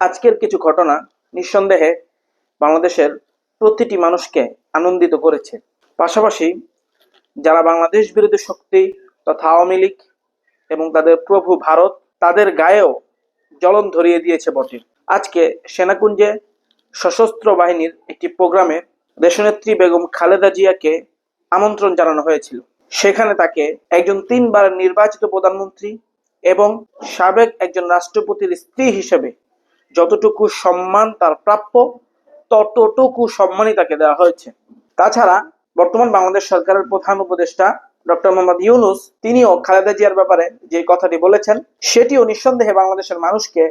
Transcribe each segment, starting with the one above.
আজকের কিছু ঘটনা নিঃসন্দেহে বাংলাদেশের প্রতিটি মানুষকে আনন্দিত করেছে। পাশাপাশি যারা বাংলাদেশ বিরোধী শক্তি তথা আওয়ামী লীগ এবং তাদের প্রভু ভারত, তাদের গায়েও জ্বলন ধরিয়ে দিয়েছে বটে আজকে সেনাকুঞ্জে সশস্ত্র বাহিনীর একটি প্রোগ্রামে দেশনেত্রী বেগম খালেদা জিয়াকে আমন্ত্রণ জানানো হয়েছিল। সেখানে তাকে একজন তিনবার নির্বাচিত প্রধানমন্ত্রী এবং সাবেক একজন রাষ্ট্রপতির স্ত্রী হিসেবে যতটুকু সম্মান তার প্রাপ্য, ততটুকু সম্মানই তাকে দেওয়া হয়েছে। তাছাড়া বর্তমান বাংলাদেশ সরকারের প্রধান উপদেষ্টা ডক্টর মোহাম্মদ ইউনুস, তিনিও খালেদা জিয়ার ব্যাপারে যে কথাটি বলেছেন, সেটিও নিঃসন্দেহে বাংলাদেশের মানুষকে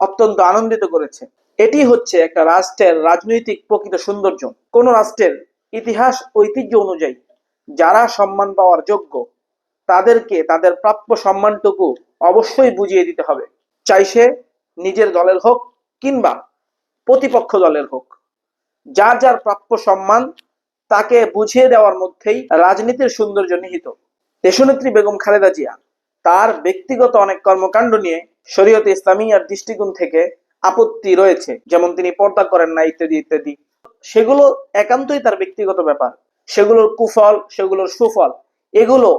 অত্যন্ত আনন্দিত করেছে। এটি হচ্ছে একটা রাষ্ট্রের রাজনৈতিক প্রকৃত সৌন্দর্য। কোন রাষ্ট্রের ইতিহাস, ঐতিহ্য অনুযায়ী যারা সম্মান পাওয়ার যোগ্য, তাদেরকে তাদের প্রাপ্য সম্মানটুকু অবশ্যই বুঝিয়ে দিতে হবে। চাই সে নিজের দলের হোক কিংবা প্রতিপক্ষ দলের হোক, যার যার প্রাপ্য সম্মান তাকে বুঝিয়ে দেওয়ার মধ্যেই রাজনীতির সৌন্দর্য নিহিত। দেশনেত্রী বেগম খালেদা জিয়া তার ব্যক্তিগত অনেক কর্মকাণ্ড নিয়ে শরীয়তে ইসলামিয়ার দৃষ্টিকোণ থেকে আপত্তি রয়েছে, যেমন তিনি পর্দা করেন না, ইত্যাদি ইত্যাদি। সেগুলো একান্তই তার ব্যক্তিগত ব্যাপার। সেগুলোর কুফল, সেগুলোর সুফল, এগুলো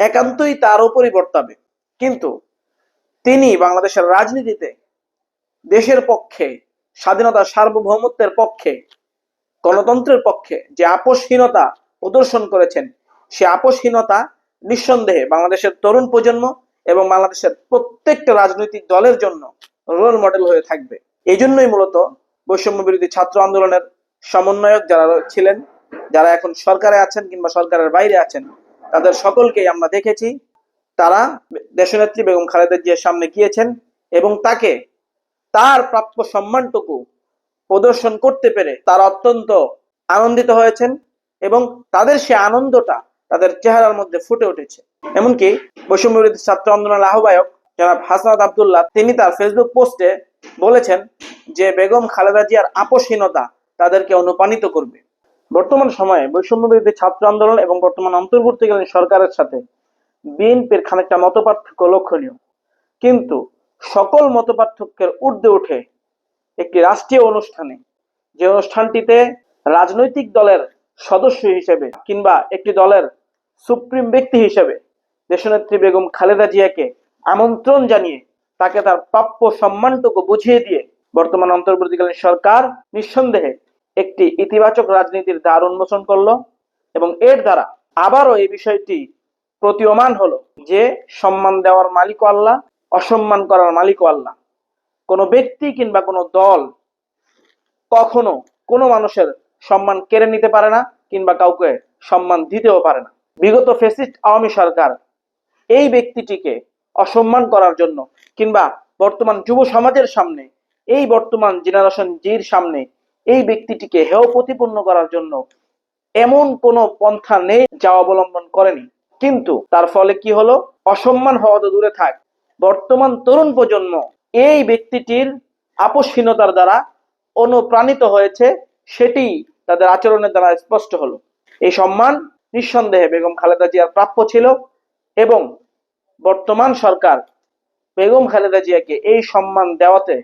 একান্তই তার উপরই বর্তাবে। কিন্তু তিনি বাংলাদেশের রাজনীতিতে দেশের পক্ষে, স্বাধীনতা, সার্বভৌমত্বের পক্ষে, গণতন্ত্রের পক্ষে যে আপোষহীনতা প্রদর্শন করেছেন, সে আপোষহীনতা নিঃসন্দেহে বাংলাদেশের তরুণ প্রজন্ম এবং বাংলাদেশের প্রত্যেকটা রাজনৈতিক দলের জন্য রোল মডেল হয়ে থাকবে। এই জন্যই মূলত বৈষম্য বিরোধী ছাত্র আন্দোলনের সমন্বয়ক যারা ছিলেন, যারা এখন সরকারে আছেন কিংবা সরকারের বাইরে আছেন, তাদের সকলকেই আমরা দেখেছি। তারা দেশনেত্রী বেগম খালেদা জিয়ার সামনে গিয়েছেন এবং তাকে তার প্রাপ্য সম্মানটুকু প্রদর্শন করতে পেরে তারা অত্যন্ত আনন্দিত হয়েছেন এবং তাদের সে আনন্দটা তাদের চেহারার মধ্যে ফুটে উঠেছে। এমনকি বৈষম্যবিরোধী ছাত্র আন্দোলনের আহ্বায়ক জনাব হাসনাত আবদুল্লাহ, তিনি তার ফেসবুক পোস্টে বলেছেন যে বেগম খালেদা জিয়ার আপোষহীনতা তাদেরকে অনুপ্রাণিত করবে। বর্তমান সময়ে বৈষম্যবিরোধী ছাত্র আন্দোলন এবং বর্তমান অন্তর্বর্তীকালীন সরকারের সাথে বিএনপির খানিকটা মতপার্থক্য লক্ষণীয়। কিন্তু সকল মতপার্থক্যের ঊর্ধ্বে উঠে একটি রাষ্ট্রীয় অনুষ্ঠানে, যে অনুষ্ঠানটিতে রাজনৈতিক দলের সদস্য হিসেবে কিংবা একটি দলের সুপ্রিম ব্যক্তি হিসেবে দেশনেত্রী বেগম খালেদা জিয়াকে আমন্ত্রণ জানিয়ে তাকে তার প্রাপ্য সম্মানটুকু বুঝিয়ে দিয়ে বর্তমান অন্তর্বর্তীকালীন সরকার নিঃসন্দেহে একটি ইতিবাচক রাজনীতির দ্বার উন্মোচন করল এবং এর দ্বারা আবারও এই বিষয়টি প্রতীয়মান হলো যে সম্মান দেওয়ার মালিক আল্লাহ, অসম্মান করার মালিক আল্লাহ। কোনো ব্যক্তি কিংবা কোনো দল কখনো কোনো মানুষের সম্মান কেড়ে নিতে পারে না কিংবা কাউকে সম্মান দিতেও পারে না। বিগত ফেসিস্ট আওয়ামী সরকার এই ব্যক্তিটিকে অসম্মান করার জন্য কিংবা বর্তমান যুব সমাজের সামনে, এই বর্তমান জেনারেশন জির সামনে এই ব্যক্তিটিকে হেয় প্রতিপন্ন করার জন্য এমন কোনো পন্থা নেই যা অবলম্বন করেনি। কিন্তু তার ফলে কি হলো? অসম্মান হওয়া তো দূরে থাক। বর্তমান তরুণ প্রজন্ম এই ব্যক্তিটির আপোষহীনতার দ্বারা অনুপ্রাণিত হয়েছে, সেটি তাদের আচরণের দ্বারা স্পষ্ট হলো। এই সম্মান নিঃসন্দেহে বেগম খালেদা জিয়ার প্রাপ্য ছিল এবং বর্তমান সরকার বেগম খালেদা জিয়াকে এই সম্মান দেওয়াতে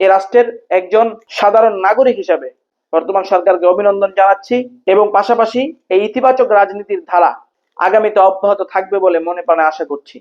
এ রাষ্ট্রের একজন সাধারণ নাগরিক হিসাবে বর্তমান সরকারকে অভিনন্দন জানাচ্ছি এবং পাশাপাশি এই ইতিবাচক রাজনীতির ধারা আগামীতে অব্যাহত থাকবে বলে মনে প্রাণে আশা করছি।